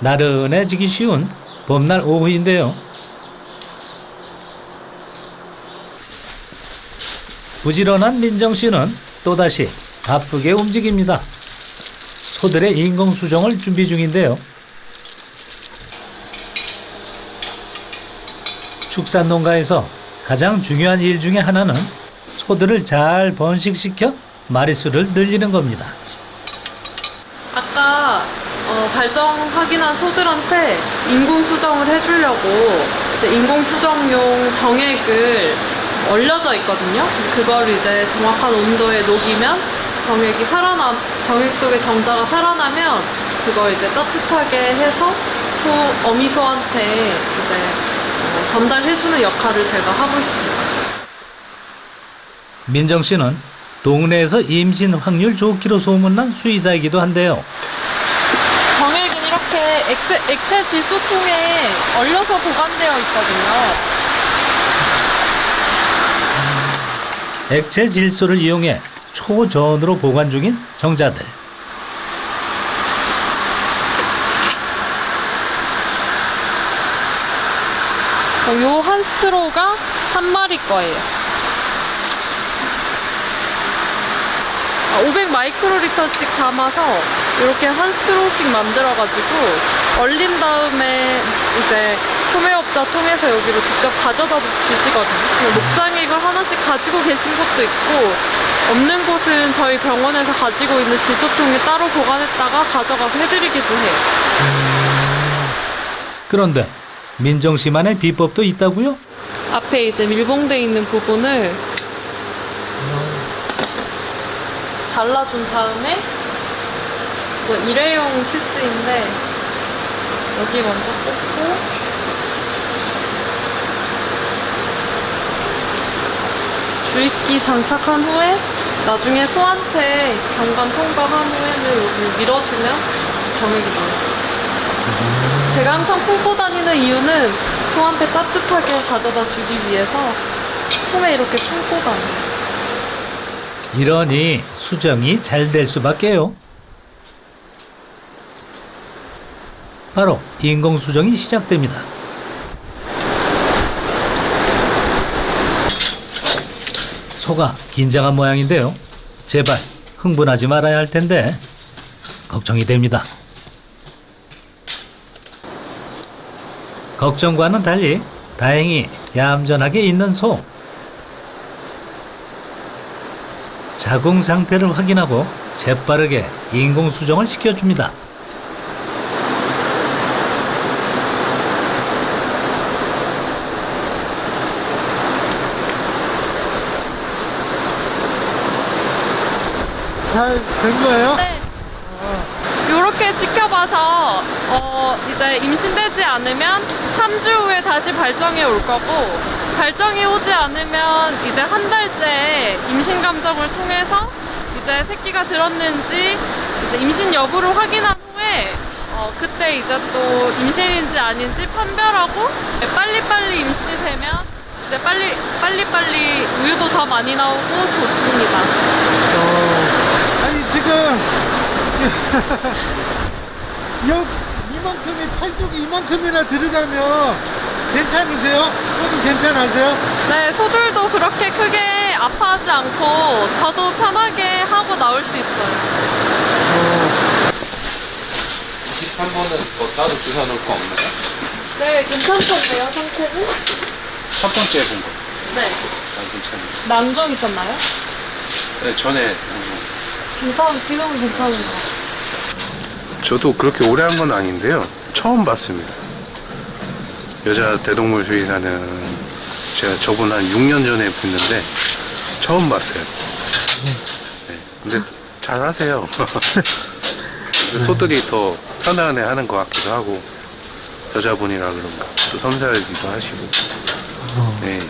나른해지기 쉬운 봄날 오후인데요. 부지런한 민정 씨는 또다시 바쁘게 움직입니다. 소들의 인공 수정을 준비 중인데요. 축산 농가에서 가장 중요한 일 중에 하나는 소들을 잘 번식시켜 마리수를 늘리는 겁니다. 아까 어, 발정 확인한 소들한테 인공 수정을 해주려고 이제 인공 수정용 정액을 얼려져 있거든요. 그거를 이제 정확한 온도에 녹이면 정액이 살아남 정액 속의 정자가 살아나면 그걸 이제 따뜻하게 해서 소 어미 소한테 이제 어, 전달해주는 역할을 제가 하고 있습니다. 민정 씨는 동네에서 임신 확률 좋기로 소문난 수의사이기도 한데요. 이렇게 액체, 액체 질소통에 얼려서 보관되어 있거든요. 액체 질소를 이용해 초전으로 보관 중인 정자들. 요 한 스트로가 한 마리 거예요. 500 마이크로리터씩 담아서 이렇게 한 스트로씩 만들어가지고 얼린 다음에 이제 소매업자 통해서 여기로 직접 가져다 주시거든요. 목장액을 하나씩 가지고 계신 곳도 있고 없는 곳은 저희 병원에서 가지고 있는 질소통에 따로 보관했다가 가져가서 해드리기도 해요. 그런데 민정 씨만의 비법도 있다고요? 앞에 이제 밀봉돼 있는 부분을 잘라준 다음에 이거 일회용 시스인데 여기 먼저 꽂고 주입기 장착한 후에 나중에 소한테 경관 통과한 후에는 여기 밀어주면 정액이 나와요. 제가 항상 품고 다니는 이유는 소한테 따뜻하게 가져다 주기 위해서 손에 이렇게 품고 다녀요. 이러니 수정이 잘 될 수밖에요. 바로 인공 수정이 시작됩니다. 소가 긴장한 모양인데요. 제발 흥분하지 말아야 할 텐데 걱정이 됩니다. 걱정과는 달리 다행히 얌전하게 있는 소. 자궁 상태를 확인하고 재빠르게 인공 수정을 시켜줍니다. 잘 된 거예요? 네. 이렇게 지켜봐서 어, 이제 임신되지 않으면 3주 후에 다시 발정이 올 거고 발정이 오지 않으면 이제 한 달째 임신 감정을 통해서 이제 새끼가 들었는지 이제 임신 여부를 확인한 후에 어, 그때 이제 또 임신인지 아닌지 판별하고 빨리빨리 임신이 되면 이제 빨리 빨리빨리 우유도 더 많이 나오고 좋습니다. 어, 여 이만큼이 팔뚝이 이만큼이나 들어가면 괜찮으세요? 소도 괜찮으세요? 네, 소들도 그렇게 크게 아파하지 않고 저도 편하게 하고 나올 수 있어요. 어, 23번은 뭐 따로 주사 놓을 거 없나요? 네, 괜찮던데요, 상태는? 첫 번째 본 거. 네. 아, 괜찮아요. 난정 있었나요? 네, 전에 괜찮, 지금은 괜찮은 것 같아요. 저도 그렇게 오래 한 건 아닌데요. 처음 봤습니다. 여자 대동물 수의사는 제가 저분 한 6년 전에 뵀는데 처음 봤어요. 네, 근데 잘 하세요. 근데 소들이 더 편안해 하는 것 같기도 하고 여자분이라 그런가 또 섬세하기도 하시고 네